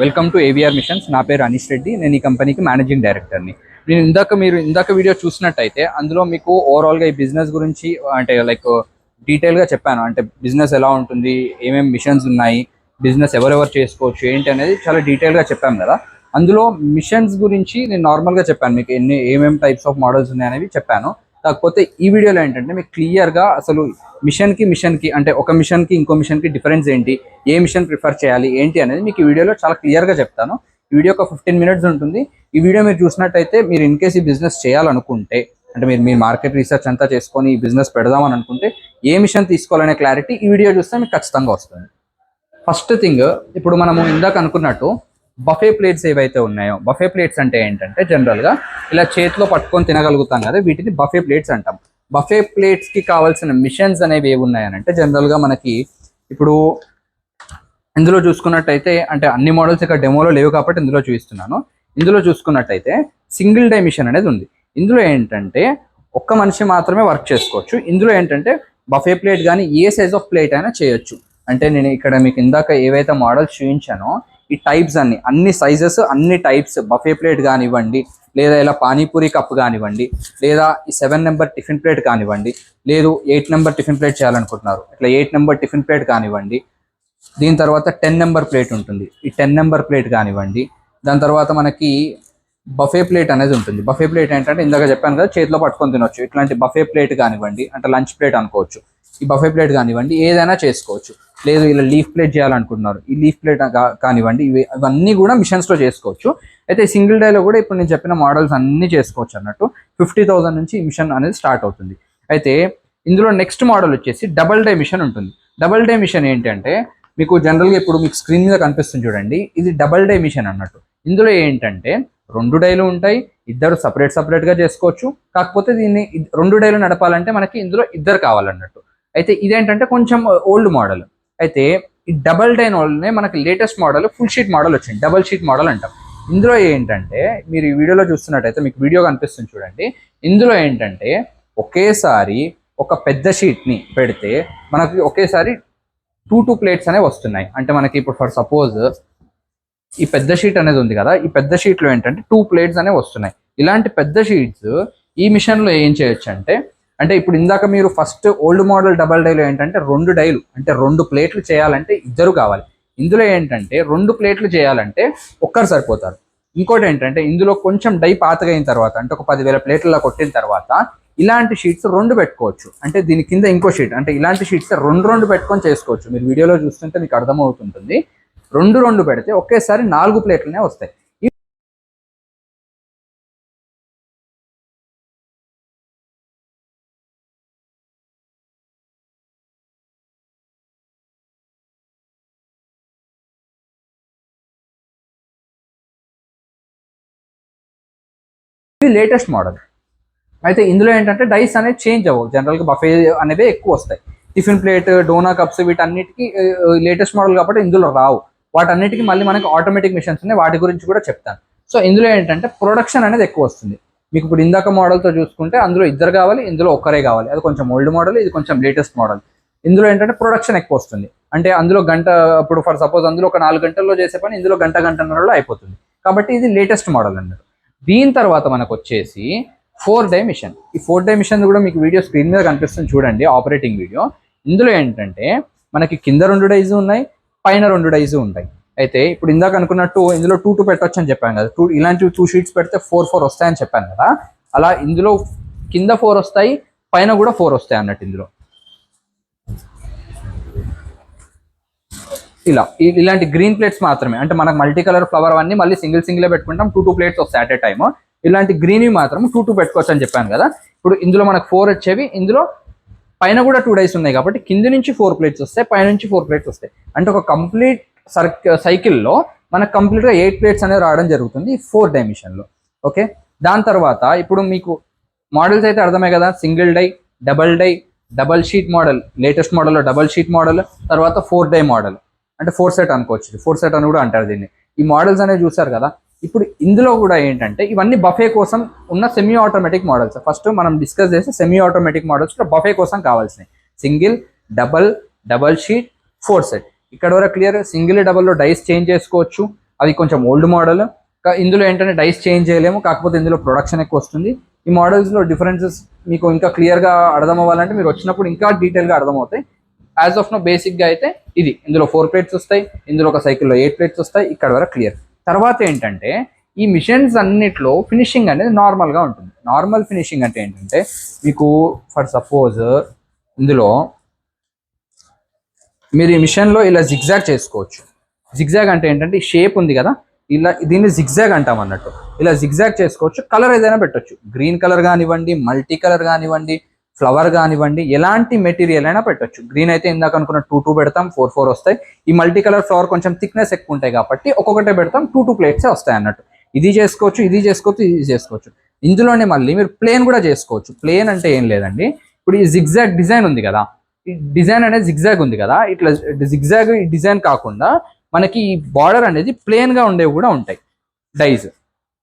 Welcome to AVR machines నా పేరు అనీష్ రెడ్డి. నేను ఈ కంపెనీకి మేనేజింగ్ డైరెక్టర్ని నేను ఇందాక మీరు ఇందాక వీడియో చూసినట్టయితే అందులో మీకు ఓవరాల్గా ఈ బిజినెస్ గురించి అంటే లైక్ డీటెయిల్గా చెప్పాను. అంటే బిజినెస్ ఎలా ఉంటుంది ఏమేమి మిషన్స్ ఉన్నాయి బిజినెస్ ఎవరెవరు చేసుకోవచ్చు ఏంటి అనేది చాలా డీటెయిల్గా చెప్పాను కదా. అందులో మిషన్స్ గురించి నేను నార్మల్గా చెప్పాను. మీకు ఎన్ని ఏమేమి టైప్స్ ఆఫ్ మోడల్స్ ఉన్నాయి అనేవి చెప్పాను. కాకపోతే ఈ వీడియోలో ఏంటంటే మీకు క్లియర్గా అసలు మిషన్కి మిషన్కి అంటే ఒక మిషన్కి ఇంకో మిషన్కి డిఫరెన్స్ ఏంటి? ఏ మిషన్ ప్రిఫర్ చేయాలి? ఏంటి అనేది మీకు ఈ వీడియోలో చాలా క్లియర్గా చెప్తాను. ఈ వీడియో ఒక ఫిఫ్టీన్ మినిట్స్ ఉంటుంది. ఈ వీడియో మీరు చూసినట్టయితే మీరు ఇన్ కేసు ఈ బిజినెస్ చేయాలనుకుంటే అంటే మీరు మీ మార్కెట్ రీసెర్చ్ అంతా చేసుకొని ఈ బిజినెస్ పెడదామని అనుకుంటే ఏ మిషన్ తీసుకోవాలనే క్లారిటీ ఈ వీడియో చూస్తే మీకు ఖచ్చితంగా వస్తుంది. ఫస్ట్ థింగ్ ఇప్పుడు మనము ఇందాక అనుకున్నట్టు బఫే ప్లేట్స్ ఏవైతే ఉన్నాయో బఫే ప్లేట్స్ అంటే ఏంటంటే జనరల్గా ఇలా చేతిలో పట్టుకొని తినగలుగుతాం కదా వీటిని బఫే ప్లేట్స్ అంటాం. బఫే ప్లేట్స్కి కావాల్సిన మిషన్స్ అనేవి ఏవి ఉన్నాయనంటే జనరల్గా మనకి ఇప్పుడు ఇందులో చూసుకున్నట్టయితే అంటే అన్ని మోడల్స్ ఇక్కడ డెమోలో లేవు కాబట్టి ఇందులో చూపిస్తున్నాను. ఇందులో చూసుకున్నట్టయితే సింగిల్ డైమిషన్ అనేది ఉంది. ఇందులో ఏంటంటే ఒక్క మనిషి మాత్రమే వర్క్ చేసుకోవచ్చు. ఇందులో ఏంటంటే బఫే ప్లేట్ కానీ ఏ సైజ్ ఆఫ్ ప్లేట్ అయినా చేయొచ్చు. అంటే నేను ఇక్కడ మీకు ఇందాక ఏవైతే మోడల్స్ చూపించానో ఈ టైప్స్ అన్ని అన్ని సైజెస్ అన్ని టైప్స్ బఫే ప్లేట్ కానివ్వండి లేదా ఇలా పానీపూరి కప్ కానివ్వండి లేదా ఈ సెవెన్ నెంబర్ టిఫిన్ ప్లేట్ కానివ్వండి లేదు ఎయిట్ నెంబర్ టిఫిన్ ప్లేట్ చేయాలనుకుంటున్నారు ఇట్లా ఎయిట్ నెంబర్ టిఫిన్ ప్లేట్ కానివ్వండి దీని తర్వాత టెన్ నెంబర్ ప్లేట్ ఉంటుంది. ఈ టెన్ నెంబర్ ప్లేట్ కానివ్వండి దాని తర్వాత మనకి బఫే ప్లేట్ అనేది ఉంటుంది. బఫే ప్లేట్ ఏంటంటే ఇందాక చెప్పాను కదా చేతిలో పట్టుకొని తినొచ్చు. ఇట్లాంటి బఫే ప్లేట్ కానివ్వండి అంటే లంచ్ ప్లేట్ అనుకోవచ్చు. ఈ బఫే ప్లేట్ కానివ్వండి ఏదైనా చేసుకోవచ్చు. లేదు ఇలా లీఫ్ ప్లేట్ చేయాలనుకుంటున్నారు. ఈ లీఫ్ ప్లేట్ కానివ్వండి ఇవి ఇవన్నీ కూడా మిషన్స్లో చేసుకోవచ్చు. అయితే సింగిల్ డేలో కూడా ఇప్పుడు నేను చెప్పిన మోడల్స్ అన్నీ చేసుకోవచ్చు అన్నట్టు. ఫిఫ్టీ థౌసండ్ నుంచి ఈ మిషన్ అనేది స్టార్ట్ అవుతుంది. అయితే ఇందులో నెక్స్ట్ మోడల్ వచ్చేసి డబల్ డే మిషన్ ఉంటుంది. డబల్ డే మిషన్ ఏంటంటే మీకు జనరల్గా ఇప్పుడు మీకు స్క్రీన్ మీద కనిపిస్తుంది చూడండి. ఇది డబల్ డే మిషన్ అన్నట్టు. ఇందులో ఏంటంటే రెండు డైలు ఉంటాయి. ఇద్దరు సపరేట్ సపరేట్గా చేసుకోవచ్చు. కాకపోతే దీన్ని రెండు డైలు నడపాలంటే మనకి ఇందులో ఇద్దరు కావాలన్నట్టు. అయితే ఇదేంటంటే కొంచెం ఓల్డ్ మోడల్ అయితే ఈ డబల్ డైన్ వల్లనే మనకి latest model full sheet model వచ్చింది. డబల్ షీట్ మోడల్ అంటాం. ఇందులో ఏంటంటే మీరు ఈ వీడియోలో చూస్తున్నట్టయితే మీకు వీడియో కనిపిస్తుంది చూడండి. ఇందులో ఏంటంటే ఒకేసారి ఒక పెద్ద షీట్ని పెడితే మనకి ఒకేసారి టూ టూ ప్లేట్స్ అనేవి వస్తున్నాయి. అంటే మనకి ఇప్పుడు ఫర్ సపోజ్ ఈ పెద్ద షీట్ అనేది ఉంది కదా ఈ పెద్ద షీట్లో ఏంటంటే టూ ప్లేట్స్ అనేవి వస్తున్నాయి. ఇలాంటి పెద్ద షీట్స్ ఈ మిషన్లో ఏం చేయొచ్చు అంటే అంటే ఇప్పుడు ఇందాక మీరు ఫస్ట్ ఓల్డ్ మోడల్ డబల్ డైలు ఏంటంటే రెండు డైలు అంటే రెండు ప్లేట్లు చేయాలంటే ఇద్దరు కావాలి. ఇందులో ఏంటంటే రెండు ప్లేట్లు చేయాలంటే ఒక్కరు సరిపోతారు. ఇంకోటి ఏంటంటే ఇందులో కొంచెం డై పాతగైన తర్వాత అంటే ఒక పదివేల ప్లేట్లలో కొట్టిన తర్వాత ఇలాంటి షీట్స్ రెండు పెట్టుకోవచ్చు. అంటే దీని కింద ఇంకో షీట్ అంటే ఇలాంటి షీట్స్ రెండు రెండు పెట్టుకొని చేసుకోవచ్చు. మీరు వీడియోలో చూస్తుంటే మీకు అర్థమవుతుంటుంది. రెండు రెండు పెడితే ఒకేసారి నాలుగు ప్లేట్లనే వస్తాయి. ఇది లేటెస్ట్ మోడల్. అయితే ఇందులో ఏంటంటే డైస్ అనేది చేంజ్ అవ్వవు. జనరల్గా బఫే అనేవి ఎక్కువ వస్తాయి. టిఫిన్ ప్లేట్ డోనా కప్స్ వీటన్నిటికీ లేటెస్ట్ మోడల్ కాబట్టి ఇందులో రావు. వాటన్నిటికీ మళ్ళీ మనకి ఆటోమేటిక్ మిషన్స్ ఉన్నాయి. వాటి గురించి కూడా చెప్తాను. సో ఇందులో ఏంటంటే ప్రొడక్షన్ అనేది ఎక్కువ వస్తుంది. మీకు ఇప్పుడు ఇందాక మోడల్తో చూసుకుంటే అందులో ఇద్దరు కావాలి ఇందులో ఒక్కరే కావాలి. అది కొంచెం ఓల్డ్ మోడల్ ఇది కొంచెం లేటెస్ట్ మోడల్. ఇందులో ఏంటంటే ప్రొడక్షన్ ఎక్కువ వస్తుంది. అంటే అందులో గంట ఇప్పుడు ఫర్ సపోజ్ అందులో ఒక నాలుగు గంటల్లో చేసే పని ఇందులో గంట గంటన్నరలో అయిపోతుంది. కాబట్టి ఇది లేటెస్ట్ మోడల్ అన్నారు దీని తర్వాత మనకు వచ్చేసి ఫోర్ డై మిషన్ ఈ ఫోర్ డై మిషన్ కూడా మీకు వీడియో స్క్రీన్ మీద కనిపిస్తుంది చూడండి ఆపరేటింగ్ వీడియో. ఇందులో ఏంటంటే మనకి కింద రెండు డైజ్ ఉన్నాయి పైన రెండు డైజ్ ఉంటాయి. అయితే ఇప్పుడు ఇందాక అనుకున్నట్టు ఇందులో టూ టూ పెట్టొచ్చు అని చెప్పాను కదా. టూ ఇలాంటి టూ షీట్స్ పెడితే ఫోర్ ఫోర్ వస్తాయని చెప్పాను కదా. అలా ఇందులో కింద ఫోర్ వస్తాయి పైన కూడా ఫోర్ వస్తాయి అన్నట్టు ఇందులో. ఇలా ఇలాంటి గ్రీన్ ప్లేట్స్ మాత్రమే. అంటే మనకు మల్టీ కలర్ ఫ్లవర్ అన్ని మళ్ళీ సింగిల్ సింగిల్ పెట్టుకుంటాం టూ టూ ప్లేట్స్ వస్తాయి అట్ ఏ టైమ్ ఇలాంటి గ్రీన్వి మాత్రం టూ టూ పెట్టుకోవచ్చు అని చెప్పాను కదా. ఇప్పుడు ఇందులో మనకు ఫోర్ వచ్చేవి. ఇందులో పైన కూడా టూ డైస్ ఉన్నాయి కాబట్టి కింది నుంచి ఫోర్ ప్లేట్స్ వస్తాయి పైన నుంచి ఫోర్ ప్లేట్స్ వస్తాయి. అంటే ఒక కంప్లీట్ సర్క్ సైకిల్లో మనకు కంప్లీట్గా ఎయిట్ ప్లేట్స్ అనేవి రావడం జరుగుతుంది ఫోర్ డైమిషన్లో ఓకే? దాని తర్వాత ఇప్పుడు మీకు మోడల్స్ అయితే అర్థమే కదా. Single die double die double sheet model latest మోడల్లో డబల్ షీట్ మోడల్ తర్వాత ఫోర్ డై మోడల్ అంటే ఫోర్ సెట్ అనుకోవచ్చు. ఫోర్ సెట్ అని కూడా అంటారు దీన్ని. ఈ మోడల్స్ అనేవి చూసారు కదా? ఇప్పుడు ఇందులో కూడా ఏంటంటే ఇవన్నీ బఫే కోసం ఉన్న సెమీ ఆటోమేటిక్ మోడల్స్. ఫస్ట్ మనం డిస్కస్ చేస్తే సెమీ ఆటోమేటిక్ మోడల్స్ బఫే కోసం కావాల్సినవి. Single double double sheet four set. ఇక్కడ వరకు క్లియర్ సింగిల్ డబల్లో డైస్ చేంజ్ చేసుకోవచ్చు. అది కొంచెం ఓల్డ్ మోడల్. ఇందులో ఏంటంటే డైస్ చేంజ్ చేయలేము. కాకపోతే ఇందులో ప్రొడక్షన్ ఎక్కువ వస్తుంది. ఈ మోడల్స్లో డిఫరెన్సెస్ మీకు ఇంకా క్లియర్గా అర్థం అవ్వాలంటే మీరు వచ్చినప్పుడు ఇంకా డీటెయిల్గా అర్థమవుతాయి. యాజ్ ఆఫ్ నో బేసిక్గా అయితే ఇది. ఇందులో ఫోర్ ప్లేట్స్ వస్తాయి ఇందులో ఒక సైకిల్లో ఎయిట్ ప్లేట్స్ వస్తాయి ఇక్కడ వరకు క్లియర్ తర్వాత ఏంటంటే ఈ మిషన్స్ అన్నిట్లో ఫినిషింగ్ అనేది నార్మల్గా ఉంటుంది. నార్మల్ ఫినిషింగ్ అంటే ఏంటంటే మీకు ఫర్ సపోజ్ ఇందులో మీరు ఈ మిషన్లో ఇలా జిగ్జాగ్ చేసుకోవచ్చు. జిగ్జాగ్ అంటే ఏంటంటే ఈ షేప్ ఉంది కదా ఇలా దీన్ని జిగ్జాగ్ అంటాం అన్నట్టు. ఇలా జిగ్జాగ్ చేసుకోవచ్చు కలర్ ఏదైనా పెట్టొచ్చు. గ్రీన్ కలర్ కానివ్వండి మల్టీ కలర్ కానివ్వండి ఫ్లవర్ కానివ్వండి ఎలాంటి మెటీరియల్ అయినా పెట్టొచ్చు. గ్రీన్ అయితే ఇందాక అనుకున్న టూ టూ పెడతాం ఫోర్ ఫోర్ వస్తాయి. ఈ మల్టీ కలర్ ఫ్లవర్ కొంచెం థిక్నెస్ ఎక్కువ ఉంటాయి కాబట్టి ఒక్కొక్కటే పెడతాం టూ టూ ప్లేట్సే వస్తాయి అన్నట్టు. ఇది చేసుకోవచ్చు ఇది చేసుకోవచ్చు ఇది చేసుకోవచ్చు. ఇందులోనే మళ్ళీ మీరు ప్లేన్ కూడా చేసుకోవచ్చు. ప్లేన్ అంటే ఏం లేదండి. ఇప్పుడు ఈ జిగ్జాగ్ డిజైన్ ఉంది కదా. ఈ డిజైన్ అనేది జిగ్జాగ్ ఉంది కదా. ఇట్లా జిగ్జాగ్ డిజైన్ కాకుండా మనకి ఈ బార్డర్ అనేది ప్లేన్గా ఉండేవి కూడా ఉంటాయి. డైజ్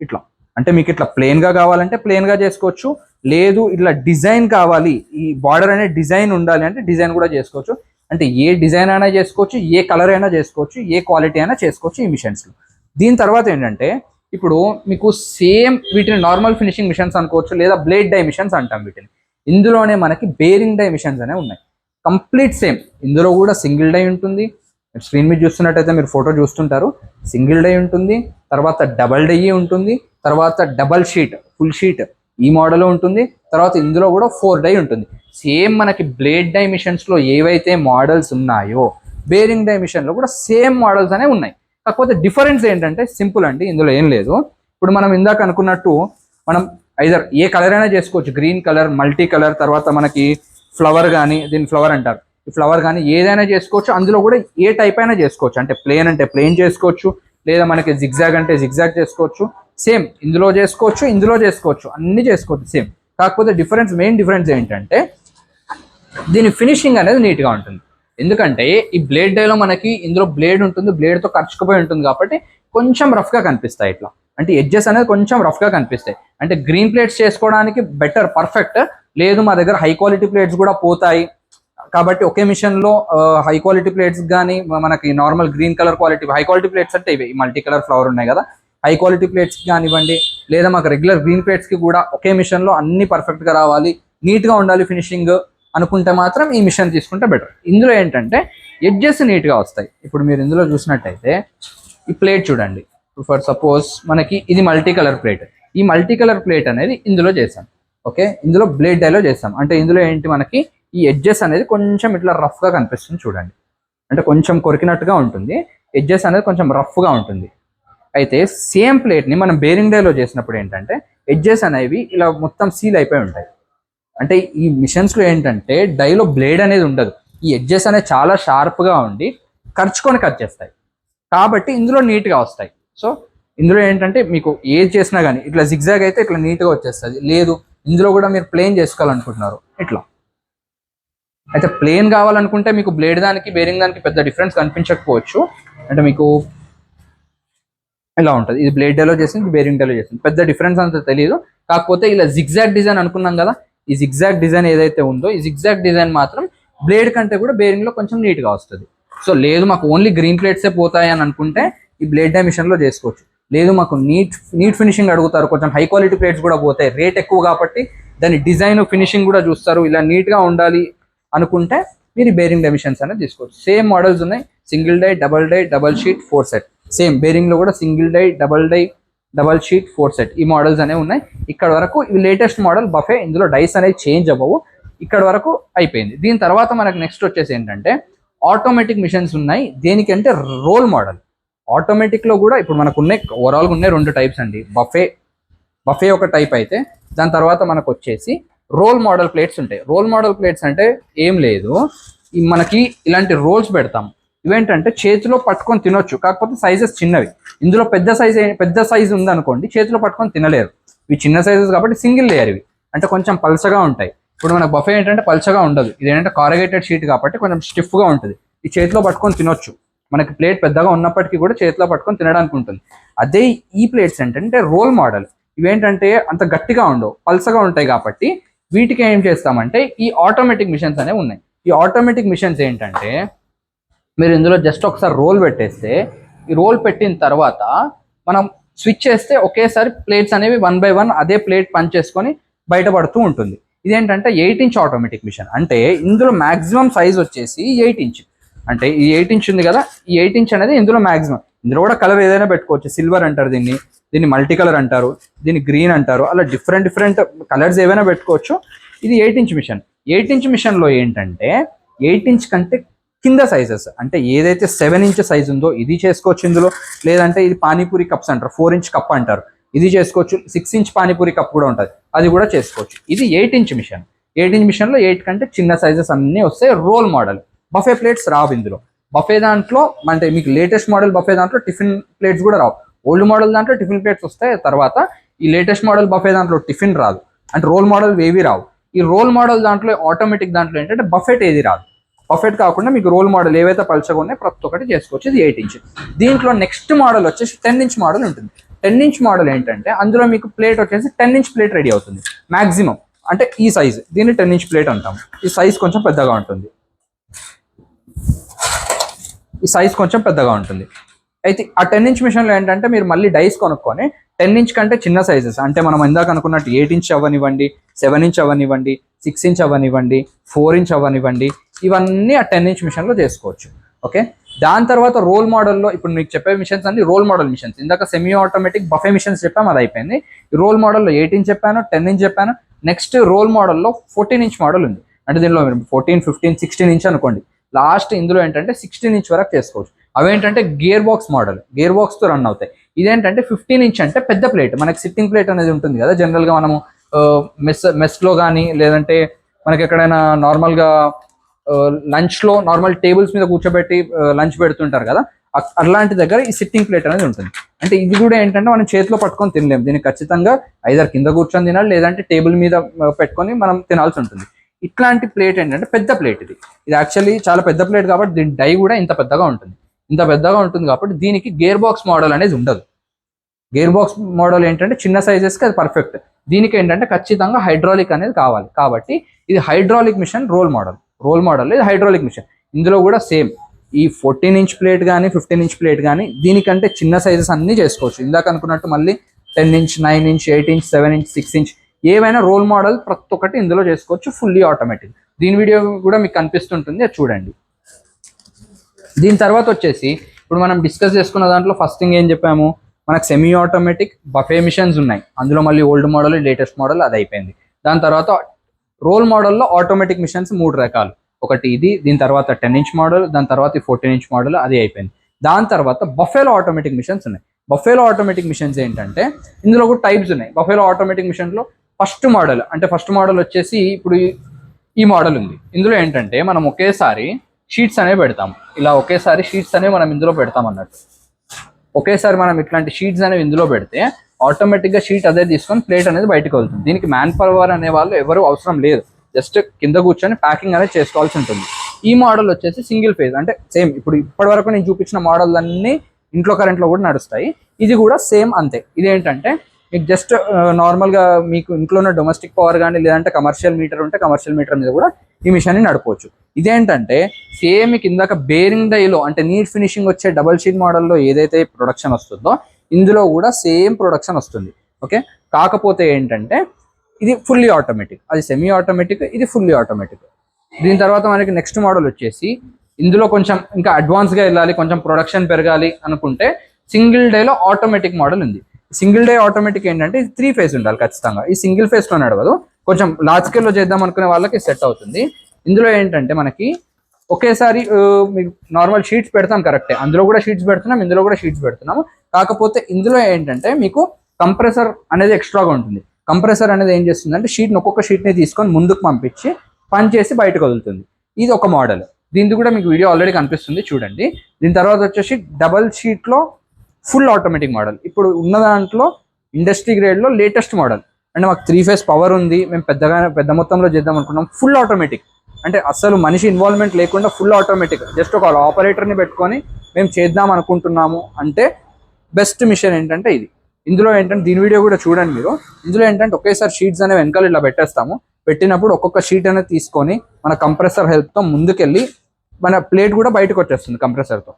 ఇట్లా. అంటే మీకు ఇట్లా ప్లేన్గా కావాలంటే ప్లేన్గా చేసుకోవచ్చు. లేదు ఇట్లా డిజైన్ కావాలి. ఈ బార్డర్ అనే డిజైన్ ఉండాలి అంటే డిజైన్ కూడా చేసుకోవచ్చు. అంటే ఏ డిజైన్ అయినా చేసుకోవచ్చు ఏ కలర్ అయినా చేసుకోవచ్చు ఏ క్వాలిటీ అయినా చేసుకోవచ్చు ఈ మిషన్స్లో దీని తర్వాత ఏంటంటే ఇప్పుడు మీకు సేమ్ వీటిని నార్మల్ ఫినిషింగ్ మిషన్స్ అనుకోవచ్చు లేదా బ్లేడ్ డై మిషన్స్ అంటాం వీటిని. ఇందులోనే మనకి బేరింగ్ డై మిషన్స్ అనేవి ఉన్నాయి. కంప్లీట్ సేమ్ ఇందులో కూడా సింగిల్ డై ఉంటుంది. స్క్రీన్ మీద చూస్తున్నట్టయితే మీరు ఫోటో చూస్తుంటారు. సింగిల్ డై ఉంటుంది. తర్వాత డబల్ డై ఉంటుంది. తర్వాత డబల్ షీట్ ఫుల్ షీట్ ఈ మోడల్ ఉంటుంది తర్వాత ఇందులో కూడా ఫోర్ డై ఉంటుంది. సేమ్ మనకి బ్లేడ్ డై ఏవైతే మోడల్స్ ఉన్నాయో బేరింగ్ డై కూడా సేమ్ మోడల్స్ అనే ఉన్నాయి. కాకపోతే డిఫరెన్స్ ఏంటంటే సింపుల్ అండి ఇందులో ఏం లేదు. ఇప్పుడు మనం ఇందాక అనుకున్నట్టు మనం ఐదర్ ఏ కలర్ అయినా చేసుకోవచ్చు. గ్రీన్ కలర్ మల్టీ కలర్ తర్వాత మనకి ఫ్లవర్ కానీ దీని ఫ్లవర్ అంటారు. ఈ ఫ్లవర్ కానీ ఏదైనా చేసుకోవచ్చు. అందులో కూడా ఏ టైప్ అయినా చేసుకోవచ్చు. అంటే ప్లేన్ అంటే ప్లేన్ చేసుకోవచ్చు. లేదా మనకి జిగ్జాగ్ అంటే జిగ్జాగ్ చేసుకోవచ్చు. సేమ్ ఇందులో చేసుకోవచ్చు ఇందులో చేసుకోవచ్చు అన్ని చేసుకోవచ్చు సేమ్. కాకపోతే డిఫరెన్స్ మెయిన్ డిఫరెన్స్ ఏంటంటే దీని ఫినిషింగ్ అనేది నీట్గా ఉంటుంది. ఎందుకంటే ఈ బ్లేడ్ డైలో మనకి ఇందులో బ్లేడ్ ఉంటుంది బ్లేడ్తో ఖర్చుకుపోయి ఉంటుంది కాబట్టి కొంచెం రఫ్గా కనిపిస్తాయి ఇట్లా. అంటే ఎడ్జెస్ అనేది కొంచెం రఫ్గా కనిపిస్తాయి. అంటే గ్రీన్ ప్లేట్స్ చేసుకోవడానికి బెటర్ పర్ఫెక్ట్. లేదు మా దగ్గర హై క్వాలిటీ ప్లేట్స్ కూడా పోతాయి. కాబట్టి ఒకే మిషన్లో హై క్వాలిటీ ప్లేట్స్ కానీ మనకి normal green colour quality high quality plates అంటే ఇవి. మల్టీ కలర్ ఫ్లవర్ ఉన్నాయి కదా. హై క్వాలిటీ ప్లేట్స్ కానివ్వండి లేదా మాకు రెగ్యులర్ గ్రీన్ ప్లేట్స్కి కూడా ఒకే మిషన్లో అన్ని పర్ఫెక్ట్గా రావాలి. నీట్గా ఉండాలి ఫినిషింగ్ అనుకుంటే మాత్రం ఈ మిషన్ తీసుకుంటే బెటర్ ఇందులో ఏంటంటే ఎడ్జెస్ నీట్గా వస్తాయి. ఇప్పుడు మీరు ఇందులో చూసినట్టయితే ఈ ప్లేట్ చూడండి. ఫర్ సపోజ్ మనకి ఇది మల్టీ కలర్ ప్లేట్ ఈ మల్టీ కలర్ ప్లేట్ అనేది ఇందులో చేసాం ఓకే ఇందులో బ్లేడ్ డైలో చేస్తాం అంటే ఇందులో ఏంటి మనకి ఈ ఎడ్జెస్ అనేది కొంచెం ఇట్లా రఫ్గా కనిపిస్తుంది చూడండి. అంటే కొంచెం కొరికినట్టుగా ఉంటుంది. ఎడ్జెస్ అనేది కొంచెం రఫ్గా ఉంటుంది. అయితే సేమ్ ప్లేట్ని మనం బేరింగ్ డైలో చేసినప్పుడు ఏంటంటే ఎడ్జెస్ అనేవి ఇలా మొత్తం సీల్ అయిపోయి ఉంటాయి. అంటే ఈ మిషన్స్లో ఏంటంటే డైలో బ్లేడ్ అనేది ఉండదు. ఈ ఎడ్జెస్ అనేవి చాలా షార్ప్గా ఉండి ఖర్చుకొని కట్ చేస్తాయి. కాబట్టి ఇందులో నీట్గా వస్తాయి. సో ఇందులో ఏంటంటే మీకు ఏది చేసినా కానీ ఇట్లా జిగ్జాగ్ అయితే ఇట్లా నీట్గా వచ్చేస్తుంది. లేదు ఇందులో కూడా మీరు ప్లేన్ చేసుకోవాలనుకుంటున్నారు. ఇట్లా. అయితే ప్లేన్ కావాలనుకుంటే మీకు బ్లేడ్ దానికి బేరింగ్ దానికి పెద్ద డిఫరెన్స్ కనిపించకపోవచ్చు. అంటే మీకు ఇలా ఉంటుంది? ఇది బ్లేడ్ డేలో చేసింది బేరింగ్ డేలో చేసింది పెద్ద డిఫరెన్స్ అంత తెలియదు కాకపోతే ఇలా జిగ్జాగ్ డిజైన్ అనుకున్నాం కదా ఈ జిగ్జాగ్ డిజైన్ ఏదైతే ఉందో ఈ జిగ్జాగ్ డిజైన్ మాత్రం బ్లేడ్ కంటే కూడా బేరింగ్లో కొంచెం నీట్గా వస్తుంది. సో లేదు మాకు ఓన్లీ గ్రీన్ ప్లేట్సే పోతాయి అని అనుకుంటే ఈ బ్లేడ్ డైమిషన్లో లో చేసుకోవచ్చు. లేదు మాకు నీట్ నీట్ ఫినిషింగ్ అడుగుతారు. కొంచెం హై క్వాలిటీ ప్లేట్స్ కూడా పోతాయి. రేట్ ఎక్కువ కాబట్టి దాని డిజైన్ ఫినిషింగ్ కూడా చూస్తారు. ఇలా నీట్గా ఉండాలి అనుకుంటే మీరు బేరింగ్ డెమిషన్స్ అనేది తీసుకోవచ్చు. సేమ్ మోడల్స్ ఉన్నాయి. Single die double die double sheet four set same బేరింగ్లో కూడా single die double die double sheet four set ఈ మోడల్స్ అనేవి ఉన్నాయి. ఇక్కడ వరకు ఇవి లేటెస్ట్ మోడల్ బఫే ఇందులో డైస్ అనేవి చేంజ్ అవ్వవు. ఇక్కడ వరకు అయిపోయింది. దీని తర్వాత మనకు నెక్స్ట్ వచ్చేసి ఏంటంటే ఆటోమేటిక్ మిషన్స్ ఉన్నాయి. దేనికంటే రోల్ మోడల్. ఆటోమేటిక్లో కూడా ఇప్పుడు మనకు ఉన్నాయి ఓవరాల్గా ఉన్నాయి రెండు టైప్స్ అండి. బఫే బఫే ఒక టైప్ అయితే దాని తర్వాత మనకు వచ్చేసి రోల్ మోడల్ ప్లేట్స్ ఉంటాయి. రోల్ మోడల్ ప్లేట్స్ అంటే ఏం లేదు. మనకి ఇలాంటి రోల్స్ పెడతాం. ఇవేంటంటే చేతిలో పట్టుకొని తినొచ్చు. కాకపోతే సైజెస్ చిన్నవి. ఇందులో పెద్ద సైజ్ పెద్ద సైజ్ ఉందనుకోండి చేతిలో పట్టుకొని తినలేరు. ఇవి చిన్న సైజెస్ కాబట్టి సింగిల్ లేయర్ ఇవి. అంటే కొంచెం పల్చగా ఉంటాయి. ఇప్పుడు మనకు బఫే ఏంటంటే పల్చగా ఉండదు. ఇది ఏంటంటే కారగేటెడ్ షీట్ కాబట్టి కొంచెం స్టిఫ్గా ఉంటుంది. ఈ చేతిలో పట్టుకొని తినొచ్చు. మనకి ప్లేట్ పెద్దగా ఉన్నప్పటికీ కూడా చేతిలో పట్టుకొని తినడానికి ఉంటుంది. అదే ఈ ప్లేట్స్ ఏంటంటే రోల్ మోడల్ ఇవేంటంటే అంత గట్టిగా ఉండవు పల్సగా ఉంటాయి కాబట్టి వీటికి ఏం చేస్తామంటే ఈ ఆటోమేటిక్ మిషన్స్ అనేవి ఉన్నాయి. ఈ ఆటోమేటిక్ మిషన్స్ ఏంటంటే మీరు ఇందులో జస్ట్ ఒకసారి రోల్ పెట్టేస్తే ఈ రోల్ పెట్టిన తర్వాత మనం స్విచ్ చేస్తే ఒకేసారి ప్లేట్స్ అనేవి వన్ బై వన్ అదే ప్లేట్ పనిచేసుకొని చేసుకొని బయటపడుతూ ఉంటుంది. ఇదేంటంటే ఎయిట్ ఇంచ్ ఆటోమేటిక్ మిషన్ అంటే ఇందులో మ్యాక్సిమం సైజ్ వచ్చేసి ఎయిట్ ఇంచ్ అంటే ఈ ఎయిట్ ఇంచ్ ఉంది కదా ఈ ఎయిట్ ఇంచ్ అనేది ఇందులో మ్యాక్సిమం ఇందులో కూడా కలర్ ఏదైనా పెట్టుకోవచ్చు. సిల్వర్ అంటారు దీన్ని దీన్ని మల్టీ కలర్ అంటారు దీన్ని గ్రీన్ అంటారు అలా డిఫరెంట్ డిఫరెంట్ కలర్స్ ఏవైనా పెట్టుకోవచ్చు. ఇది eight inch machine eight inch మిషన్లో ఏంటంటే ఎయిట్ ఇంచ్ కంటే కింద సైజెస్ అంటే ఏదైతే సెవెన్ ఇంచ్ సైజ్ ఉందో ఇది చేసుకోవచ్చు ఇందులో. లేదంటే ఇది పానీపూరి కప్స్ అంటారు. ఫోర్ ఇంచ్ కప్ అంటారు. ఇది చేసుకోవచ్చు. సిక్స్ ఇంచ్ పానీపూరి కప్ కూడా ఉంటుంది. అది కూడా చేసుకోవచ్చు. ఇది eight inch machine eight inch మిషన్లో ఎయిట్ కంటే చిన్న సైజెస్ అన్నీ వస్తాయి. రోల్ మోడల్ బఫే ప్లేట్స్ రావు ఇందులో. బఫే దాంట్లో అంటే మీకు లేటెస్ట్ మోడల్ బఫే దాంట్లో టిఫిన్ ప్లేట్స్ కూడా రావు. ఓల్డ్ మోడల్ దాంట్లో టిఫిన్ ప్లేట్స్ వస్తాయి. తర్వాత ఈ లేటెస్ట్ మోడల్ బఫే దాంట్లో టిఫిన్ రాదు. అంటే రోల్ మోడల్ ఏవి రావు. ఈ రోల్ మోడల్ దాంట్లో ఆటోమేటిక్ దాంట్లో ఏంటంటే బఫెట్ ఏది రాదు. పర్ఫెక్ట్ కాకుండా మీకు రోల్ మోడల్ ఏవైతే పల్చగా ఉన్నాయో ప్రతి ఒక్కటి చేసుకోవచ్చు. ఇది ఎయిట్ ఇంచ్ దీంట్లో నెక్స్ట్ మోడల్ వచ్చేసి టెన్ ఇంచ్ మోడల్ ఉంటుంది. టెన్ ఇంచ్ మోడల్ ఏంటంటే అందులో మీకు ప్లేట్ వచ్చేసి టెన్ ఇంచ్ ప్లేట్ రెడీ అవుతుంది. మాక్సిమం అంటే ఈ సైజ్ దీన్ని టెన్ ఇంచ్ ప్లేట్ అంటాం. ఈ సైజ్ కొంచెం పెద్దగా ఉంటుంది. ఈ సైజ్ కొంచెం పెద్దగా ఉంటుంది. అయితే ఆ టెన్ ఇంచ్ మిషన్లో ఏంటంటే మీరు మళ్ళీ డైస్ కొనుక్కొని టెన్ ఇంచ్ కంటే చిన్న సైజెస్. అంటే మనం ఇందాక అనుకున్నట్టు ఎయిట్ ఇంచ్ అవ్వనివ్వండి సెవెన్ ఇంచ్ అవ్వనివ్వండి సిక్స్ ఇంచ్ అవ్వనివ్వండి ఫోర్ ఇంచ్ అవ్వనివ్వండి ఇవన్నీ ఆ టెన్ ఇంచ్ మిషన్లో చేసుకోవచ్చు. ఓకే? దాని తర్వాత రోల్ మోడల్లో ఇప్పుడు మీకు చెప్పే మిషన్స్ అన్ని రోల్ మోడల్ మిషన్స్. ఇందాక సెమీ ఆటోమేటిక్ బఫే మిషన్స్ చెప్పాము అది అయిపోయింది. రోల్ మోడల్లో ఎయిట్ ఇంచ్ చెప్పాను టెన్ ఇంచ్ చెప్పాను. నెక్స్ట్ రోల్ మోడల్లో ఫోర్టీన్ ఇంచ్ మోడల్ ఉంది. అంటే దీనిలో ఫోర్టీన్ ఫిఫ్టీన్ సిక్స్టీన్ ఇంచ్ అనుకోండి. లాస్ట్ ఇందులో ఏంటంటే సిక్స్టీన్ ఇంచ్ వరకు చేసుకోవచ్చు. అవేంటంటే గేర్ బాక్స్ మోడల్ గేర్ బాక్స్తో రన్ అవుతాయి. ఇదేంటంటే ఫిఫ్టీన్ ఇంచ్ అంటే పెద్ద ప్లేట్. మనకి సిట్టింగ్ ప్లేట్ అనేది ఉంటుంది కదా. జనరల్గా మనము మెస్ మెస్లో కానీ లేదంటే మనకి ఎక్కడైనా నార్మల్గా లంచ్లో నార్మల్ టేబుల్స్ మీద కూర్చోబెట్టి లంచ్ పెడుతుంటారు కదా. అలాంటి దగ్గర ఈ సిట్టింగ్ ప్లేట్ అనేది ఉంటుంది. అంటే ఇది కూడా ఏంటంటే మనం చేతిలో పట్టుకొని తినలేము. దీన్ని ఖచ్చితంగా ఐదర్ కింద కూర్చొని తినాలి లేదంటే టేబుల్ మీద పెట్టుకొని మనం తినాల్సి ఉంటుంది. ఇట్లాంటి ప్లేట్ ఏంటంటే పెద్ద ప్లేట్ ఇది. ఇది యాక్చువల్లీ చాలా పెద్ద ప్లేట్ కాబట్టి దీని డై కూడా ఇంత పెద్దగా ఉంటుంది. ఇంత పెద్దగా ఉంటుంది కాబట్టి దీనికి గేర్ బాక్స్ మోడల్ అనేది ఉండదు. గేర్ బాక్స్ మోడల్ ఏంటంటే చిన్న సైజెస్కి అది పర్ఫెక్ట్ దీనికి ఏంటంటే ఖచ్చితంగా హైడ్రాలిక్ అనేది కావాలి. కాబట్టి ఇది hydraulic machine roll model roll model ఇది హైడ్రాలిక్ మిషన్ ఇందులో కూడా సేమ్ ఈ ఫోర్టీన్ ఇంచ్ ప్లేట్ కానీ ఫిఫ్టీన్ ఇంచ్ ప్లేట్ కానీ దీనికంటే చిన్న సైజెస్ అన్నీ చేసుకోవచ్చు. ఇందాక అనుకున్నట్టు మళ్ళీ ten inch nine inch eight inch seven inch six inch ఏవైనా రోల్ మోడల్ ప్రతి ఒక్కటి ఇందులో చేసుకోవచ్చు ఫుల్లీ ఆటోమేటిక్ దీని వీడియో కూడా మీకు కనిపిస్తుంటుంది. అది చూడండి. దీని తర్వాత వచ్చేసి ఇప్పుడు మనం డిస్కస్ చేసుకున్న దాంట్లో ఫస్ట్ థింగ్ ఏం చెప్పాము? మనకు సెమీ ఆటోమేటిక్ బఫే మిషన్స్ ఉన్నాయి. అందులో మళ్ళీ ఓల్డ్ మోడల్ లేటెస్ట్ మోడల్ అది అయిపోయింది. దాని తర్వాత రోల్ మోడల్లో ఆటోమేటిక్ మిషన్స్ మూడు రకాలు. ఒకటి ఇది దీని తర్వాత టెన్ ఇంచ్ మోడల్ దాని తర్వాత ఫోర్టీన్ ఇంచ్ మోడల్ అది అయిపోయింది. దాని తర్వాత బఫేలో ఆటోమేటిక్ మిషన్స్ ఉన్నాయి. బఫేలో ఆటోమేటిక్ మిషన్స్ ఏంటంటే ఇందులో కూడా టైప్స్ ఉన్నాయి. బఫేలో ఆటోమేటిక్ మిషన్లో ఫస్ట్ మోడల్ అంటే ఫస్ట్ మోడల్ వచ్చేసి ఇప్పుడు ఈ- ఈ మోడల్ ఉంది. ఇందులో ఏంటంటే మనం ఒకేసారి షీట్స్ అనేవి పెడతాం. ఇలా ఒకేసారి షీట్స్ అనేవి మనం ఇందులో పెడతాం అన్నట్టు. ఒకేసారి మనం ఇట్లాంటి షీట్స్ అనేవి ఇందులో పెడితే ఆటోమేటిక్గా షీట్ అదే తీసుకొని ప్లేట్ అనేది బయటకు వెళ్తుంది. దీనికి మ్యాన్ పవర్ అనే వాళ్ళు ఎవరు అవసరం లేదు. జస్ట్ కింద కూర్చొని ప్యాకింగ్ అనేది చేసుకోవాల్సి ఉంటుంది. ఈ మోడల్ వచ్చేసి సింగిల్ ఫేజ్ అంటే సేమ్ ఇప్పుడు ఇప్పటి వరకు నేను చూపించిన మోడల్ అన్నీ ఇంట్లో కరెంట్లో కూడా నడుస్తాయి. ఇది కూడా సేమ్ అంతే. ఇదేంటంటే మీకు జస్ట్ నార్మల్గా మీకు ఇంట్లో ఉన్న డొమెస్టిక్ పవర్ కానీ లేదంటే కమర్షియల్ మీటర్ ఉంటే కమర్షియల్ మీటర్ మీద కూడా ఈ మిషన్ని నడపవచ్చు ఇదేంటంటే సేమ్ కిందక బేరింగ్ డైలో అంటే నీట్ ఫినిషింగ్ వచ్చే డబల్ షీట్ మోడల్లో ఏదైతే ప్రొడక్షన్ వస్తుందో ఇందులో కూడా సేమ్ ప్రొడక్షన్ వస్తుంది. ఓకే? కాకపోతే ఏంటంటే ఇది ఫుల్లీ ఆటోమేటిక్ అది సెమీ ఆటోమేటిక్ ఇది ఫుల్లీ ఆటోమేటిక్ దీని తర్వాత మనకి నెక్స్ట్ మోడల్ వచ్చేసి ఇందులో కొంచెం ఇంకా అడ్వాన్స్గా వెళ్ళాలి కొంచెం ప్రొడక్షన్ పెరగాలి అనుకుంటే సింగిల్ డేలో ఆటోమేటిక్ మోడల్ ఉంది. సింగిల్ డే ఆటోమేటిక్ ఏంటంటే ఇది త్రీ ఫేజ్ ఉండాలి ఖచ్చితంగా. ఈ సింగిల్ ఫేజ్లో నడవదు. కొంచెం లార్జ్ స్కేల్లో చేద్దాం అనుకునే వాళ్ళకి సెట్ అవుతుంది. ఇందులో ఏంటంటే మనకి ఒకేసారి మీకు నార్మల్ షీట్స్ పెడతాం కరెక్టే అందులో కూడా షీట్స్ పెడుతున్నాం ఇందులో కూడా షీట్స్ పెడుతున్నాము. కాకపోతే ఇందులో ఏంటంటే మీకు కంప్రెసర్ అనేది ఎక్స్ట్రాగా ఉంటుంది. కంప్రెసర్ అనేది ఏం చేస్తుంది అంటే షీట్ని ఒక్కొక్క షీట్ని తీసుకొని ముందుకు పంపించి పని చేసి బయటకు వదులుతుంది. ఇది ఒక మోడల్ దీనికి కూడా మీకు వీడియో ఆల్రెడీ కనిపిస్తుంది చూడండి. దీని తర్వాత వచ్చేసి డబల్ షీట్లో ఫుల్ ఆటోమేటిక్ మోడల్ ఇప్పుడు ఉన్న దాంట్లో ఇండస్ట్రీ గ్రేడ్లో లేటెస్ట్ మోడల్ అంటే మాకు త్రీ ఫేస్ పవర్ ఉంది మేము పెద్దగా పెద్ద మొత్తంలో చేద్దాం అనుకున్నాం ఫుల్ ఆటోమేటిక్ అంటే అసలు మనిషి ఇన్వాల్వ్మెంట్ లేకుండా ఫుల్ ఆటోమేటిక్ జస్ట్ ఒక ఆపరేటర్ని పెట్టుకొని మేము చేద్దాం అనుకుంటున్నాము అంటే బెస్ట్ మిషన్ ఏంటంటే ఇది. ఇందులో ఏంటంటే దీని వీడియో కూడా చూడండి మీరు. ఇందులో ఏంటంటే ఒకేసారి షీట్స్ అనేవి వెనకాల ఇలా పెట్టేస్తాము. పెట్టినప్పుడు ఒక్కొక్క షీట్ అనేది తీసుకొని మన కంప్రెసర్ హెల్ప్తో ముందుకెళ్ళి మన ప్లేట్ కూడా బయటకు వచ్చేస్తుంది కంప్రెసర్తో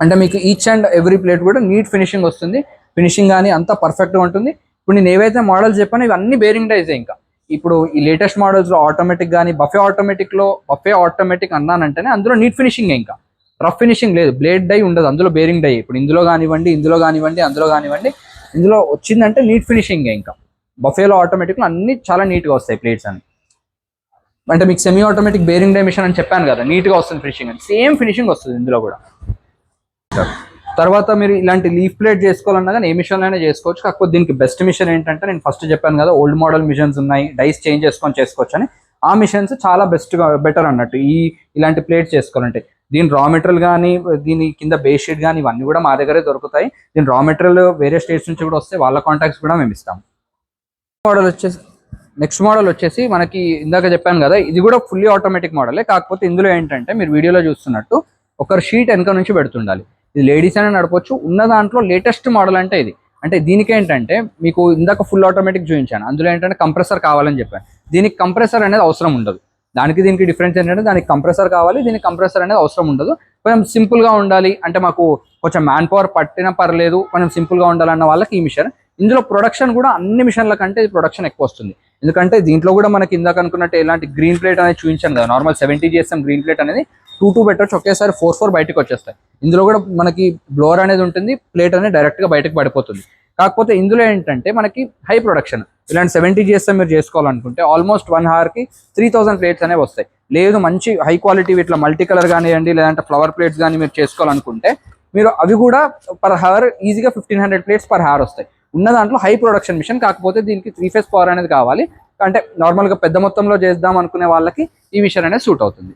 అంటే మీకు ఈచ్ అండ్ ఎవ్రీ ప్లేట్ కూడా నీట్ ఫినిషింగ్ వస్తుంది. ఫినిషింగ్ కానీ అంతా పర్ఫెక్ట్గా ఉంటుంది. ఇప్పుడు నేను ఏవైతే మోడల్స్ చెప్పానో ఇవన్నీ బేరింగ్ డైజే ఇంకా. ఇప్పుడు ఈ లేటెస్ట్ మోడల్స్లో ఆటోమేటిక్ కానీ బఫే ఆటోమేటిక్లో బఫే ఆటోమేటిక్ అన్నానంటేనే అందులో నీట్ ఫినిషింగ్ ఇంకా. రఫ్ ఫినిషింగ్ లేదు. బ్లేడ్ డై ఉండదు. అందులో బేరింగ్ డై ఇప్పుడు ఇందులో కానివ్వండి ఇందులో కానివ్వండి అందులో కానివ్వండి ఇందులో వచ్చిందంటే నీట్ ఫినిషింగ్ ఇంకా. బఫేలో ఆటోమేటిక్లో అన్ని చాలా నీట్గా వస్తాయి ప్లేట్స్ అని అంటే మీకు semi automatic bearing die machine అని చెప్పాను కదా నీట్గా వస్తుంది ఫినిషింగ్ అని. సేమ్ ఫినిషింగ్ వస్తుంది ఇందులో కూడా. తర్వాత మీరు ఇలాంటి లీఫ్ ప్లేట్ చేసుకోవాలన్నా కానీ ఏ మిషన్లోనే చేసుకోవచ్చు. కాకపోతే దీనికి బెస్ట్ మిషన్ ఏంటంటే నేను ఫస్ట్ చెప్పాను కదా ఓల్డ్ మోడల్ మిషన్స్ ఉన్నాయి డైస్ చేంజ్ చేసుకొని చేసుకోవచ్చు అని. ఆ మిషన్స్ చాలా బెస్ట్గా బెటర్ అన్నట్టు. ఈ ఇలాంటి ప్లేట్ చేసుకోవాలంటే. దీని రా మెటీరియల్ కానీ దీని కింద బేస్ షీట్ కానీ ఇవన్నీ కూడా మా దగ్గరే దొరుకుతాయి. దీని రా మెటీరియల్ వేరే స్టేట్స్ నుంచి కూడా వస్తే వాళ్ళ కాంటాక్ట్స్ కూడా మేము ఇస్తాం. మోడల్ వచ్చేసి నెక్స్ట్ మోడల్ వచ్చేసి మనకి ఇందాక చెప్పాను కదా ఇది కూడా ఫుల్లీ ఆటోమేటిక్ మోడలే కాకపోతే ఇందులో ఏంటంటే మీరు వీడియోలో చూస్తున్నట్టు ఒకరు షీట్ వెనక నుంచి పెడుతుండాలి. ఇది లేడీస్ అయినా నడపొచ్చు. ఉన్న దాంట్లో లేటెస్ట్ మోడల్ అంటే ఇది. అంటే దీనికి ఏంటంటే మీకు ఇందాక ఫుల్ ఆటోమేటిక్ చూపించాను. అందులో ఏంటంటే కంప్రెసర్ కావాలని చెప్పాను. దీనికి కంప్రెసర్ అనేది అవసరం ఉండదు. దానికి దీనికి డిఫరెన్స్ ఏంటంటే దానికి కంప్రెసర్ కావాలి దీనికి కంప్రెసర్ అనేది అవసరం ఉండదు. కొంచెం సింపుల్గా ఉండాలి. అంటే మాకు కొంచెం మ్యాన్ పవర్ పట్టినా పర్లేదు. కొంచెం సింపుల్గా ఉండాలన్న వాళ్ళకి ఈ మిషన్ ఇందులో ప్రొడక్షన్ కూడా అన్ని మిషన్ల కంటే ప్రొడక్షన్ ఎక్కువ వస్తుంది. ఎందుకంటే దీంట్లో కూడా మనకి ఇందాక అనుకున్నట్టు ఎలాంటి గ్రీన్ ప్లేట్ అనేది చూపించాను కదా. Normal seventy GSM green plate అనేది టూ టూ పెట్టొచ్చు ఒకేసారి ఫోర్ ఫోర్ బయటకు వచ్చేస్తాయి. ఇందులో కూడా మనకి బ్లోర్ అనేది ఉంటుంది ప్లేట్ అనేది డైరెక్ట్గా బయటకు పడిపోతుంది. కాకపోతే ఇందులో ఏంటంటే మనకి హై ప్రొడక్షన్ ఇలాంటి సెవెంటీ జిఎస్ఎం మీరు చేసుకోవాలనుకుంటే ఆల్మోస్ట్ వన్కి త్రీ థౌసండ్ ప్లేట్స్ అనేవి వస్తాయి. లేదు మంచి హై క్వాలిటీ ఇట్లా మల్టీ కలర్ కానివ్వండి లేదంటే ఫ్లవర్ ప్లేట్స్ కానీ మీరు చేసుకోవాలనుకుంటే మీరు అవి కూడా పర్ హవర్ ఈజీగా fifteen hundred plates per hour వస్తాయి. ఉన్న దాంట్లో హై ప్రొడక్షన్ మిషన్ కాకపోతే దీనికి త్రీ ఫేస్ పవర్ అనేది కావాలి. అంటే నార్మల్గా పెద్ద మొత్తంలో చేద్దాం అనుకునే వాళ్ళకి ఈ మిషన్ అనేది సూట్ అవుతుంది.